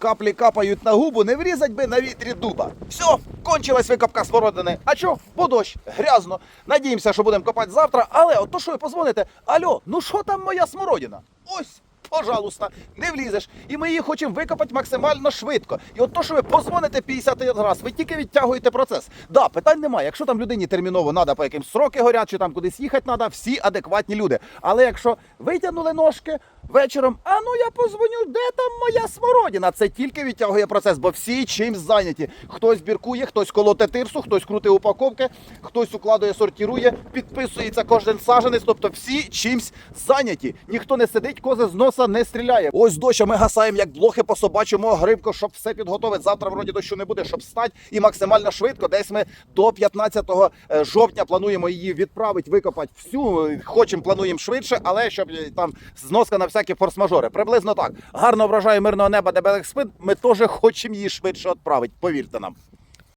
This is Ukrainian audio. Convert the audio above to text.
Каплі капають на губу, не врізать би на вітрі дуба. Все, кончилась викопка смородини. А чо? Бо дощ, грязно. Надіємося, що будемо копати завтра. Але от то що ви позвоните? Алло, ну що там моя смородина? Ось. Пожалуйста, не влізеш. І ми її хочемо викопати максимально швидко. І от то, що ви позвоните 50 раз, ви тільки відтягуєте процес. Да, питань немає. Якщо там людині терміново треба по якимсь сроки горять, чи там кудись їхати треба, всі адекватні люди. Але якщо витягнули ножки вечором, а ну я позвоню, де там моя смородина? Це тільки відтягує процес, бо всі чимсь зайняті. Хтось біркує, хтось колоте тирсу, хтось крутить упаковки, хтось укладує, сортірує, підписується кожен саженець. Тобто всі чимсь зайняті. Ніхто не сидить, кози з носа не стріляє. Ось дощ, ми гасаємо як блохи по собачому грибко, щоб все підготовити. Завтра вроді дощу не буде, щоб встати і максимально швидко. Десь ми до 15 е, жовтня плануємо її відправити, викопати всю. Хочемо, плануємо швидше, але щоб е, там зноска на всякі форс-мажори. Приблизно так. Гарно вражає мирного неба дебелих спин. Ми теж хочемо її швидше відправити. Повірте нам.